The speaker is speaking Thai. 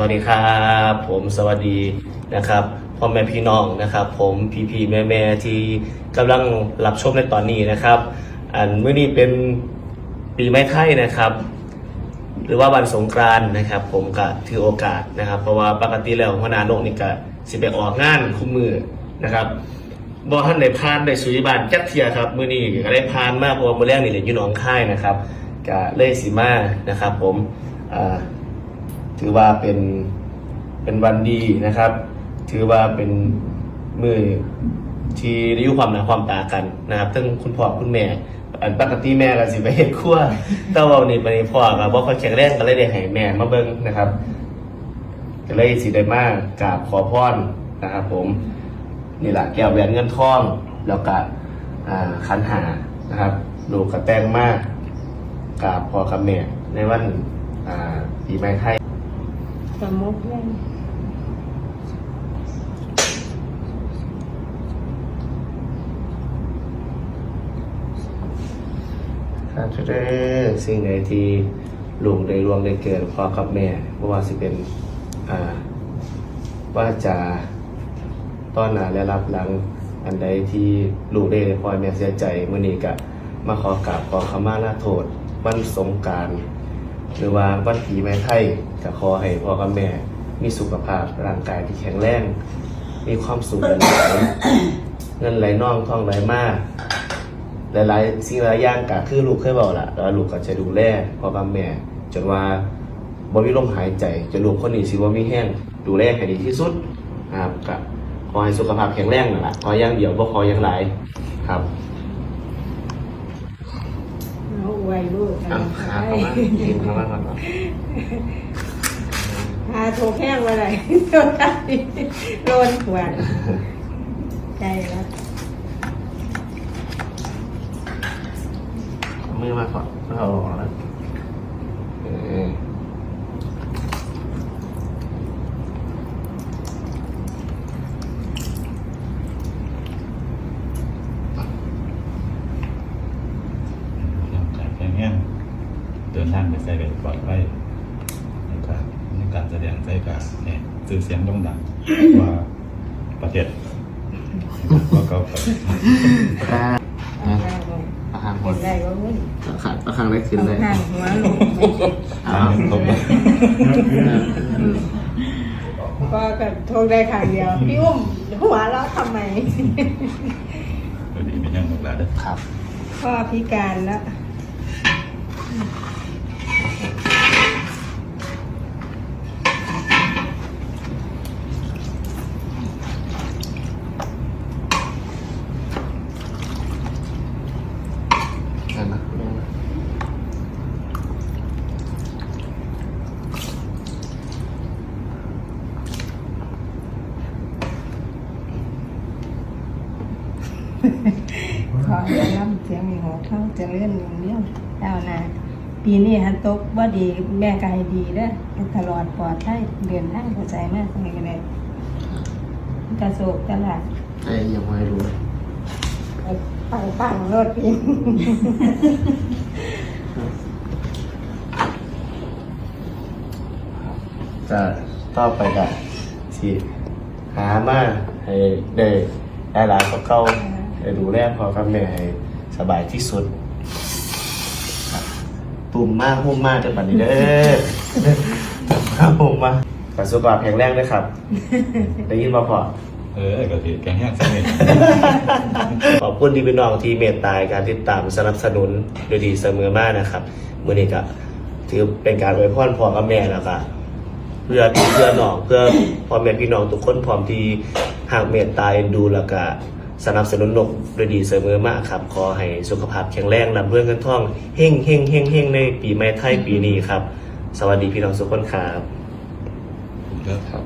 วัสดีครับ ผมสวัสดีนะครับพ่อแม่พี่น้องนะครับ ผมพี่พี่แม่แม่ๆที่กำลังรับชมในตอนนี้นะครับอันเมื่อนี้เป็นปีใหม่ไทยนะครับ หรือว่าวันสงกรานต์นะครับ ผมก็ถือโอกาสนะครับ เพราะว่าปกติแล้วหัวหน้าโลกนี่ก็สิไปออกงานคู่มือนะครับบอท่านได้พานได้สุริบานจักเทียครับมื้อนี้ก็ได้พานมากเพราะว่ามื้อแรกนี่เรียนอยู่หนองค่ายนะครับก็เลยสิมานะครับ ผมอ่า ถือว่าเป็นเป็นวันดีนะครับ ถือว่าเป็นมือที่ได้ยู่ความหนาความตากันนะครับทั้งคุณพ่อคุณแม่ อันปกติแม่ก็สิไปเฮ็ดครัวแต่ว่าวันนี้วันนี้พ่อก็บ่ค่อยแข็งแรงก็เลยได้ให้แม่มาเบิ่งนะครับก็เลยสิได้มากราบขอพรนะครับ ผมนี่แหละแก้วแหวนเงินทองแล้วก็ขันหานะครับลูกกระแตงมากกราบพ่อกับแม่ในวันปีใหม่ไทย สมุกเล่นครับจะได้สิ่งใดที่ลุงได้รวงได้เกิดพ่อกับแม่เพราะว่าสิเป็นอ่าว่าจะต้อนหนาและรับหลังอันใดที่ลูกได้คอยแม่เสียใจเมื่อนี้ก็มาขอกราบขอขมาลาโทษวันสงการหรือว่าวันปีใหม่ไทย ก็ขอให้พ่อกับแม่มีสุขภาพร่างกายที่แข็งแรง มีความสุขหลายๆเงินไหลน่องท่องไหลมาก หลายๆสิ่งหลายอย่างก็คือลูกเคยบอกละแล้วลูกก็จะดูแลพ่อกับแม่จนว่าบ่มีลมหายใจจนลูกคนนี้สิบ่มีแห้งดูแลให้ดีที่สุดครับก็ขอให้สุขภาพแข็งแรงนั่นล่ะขออย่างเดียวบ่ขออย่างหลายครับเอาไว้ลูกอะครับประมาณกินประมาณก่อนเนาะพาโทรแห้งมาเลยโดนได้โดนหวนใจแล้วเอามือมาก่อนเอาออกแล้วเออร่างกายแข็งแรงเดินทางไปใส่แบบปลอดภัยใน การในการแสดงใส่การเนี่ยสื่อเสียงโด่งดังกว่าประเทศก็เก่าไปเอาข้างลงอาหารหมเห็ดนได้ก็ไม่อาหารอาหารได้ขึ้นเอาเลยข้างหัวลงอ่าครบแล้วก็แบบโทรได้ข้างเดียว พี่อุ้มหัวเราะทำไมพอดีไม่ยังหมดแล้วเด้อครับพ่อพิการแล้ว นั่นนะ ขอให้ร่ำเสียงมีหัวเข้าเจะเลื่อนอย่างเดียวดาวนาปีนี้ฮันตกว่าดีแม่กายดีเด้อให้ตลอดปลอดภัยเดินทางเข้าใจมากเลยกันเลยกระโศกตลาดใช่ยังไม่รู้ปังปังๆรถพี่จะต่อไปก็ที่หามาให้ได้ได้หลายกว่าเก่า ได้ดูแลพ่อกับแม่ให้สบายที่สุดครับตุ่มมากหุ่มมากจังบัดนี้เด้อตุ่มมากหุ่มมากขอสุขภาพแข็งแรงด้วยครับ ได้ยินบ่พอ เออก็ถือแข็งแรงสักนิดขอบคุณที่พี่น้องที่เมตตาการติดตามสนับสนุนโดยดีเสมอมานะครับมื่อนี้ก็ถือเป็นการอวยพรพ่อกับแม่แล้วก็เพื่อพี่เพื่อน้องเพื่อพ่อแม่พี่น้องทุกคนพร้อมที่หากเมตตาเอ็นดูแล้วก็ สนับสนุนนกโดยดีเสมอมาครับ ขอให้สุขภาพแข็งแรงลำเรื่องเงินทองเฮงเฮงเฮงเฮงในปีใหม่ไทยปีนี้ครับ สวัสดีพี่น้องทุกคนครับ ครับ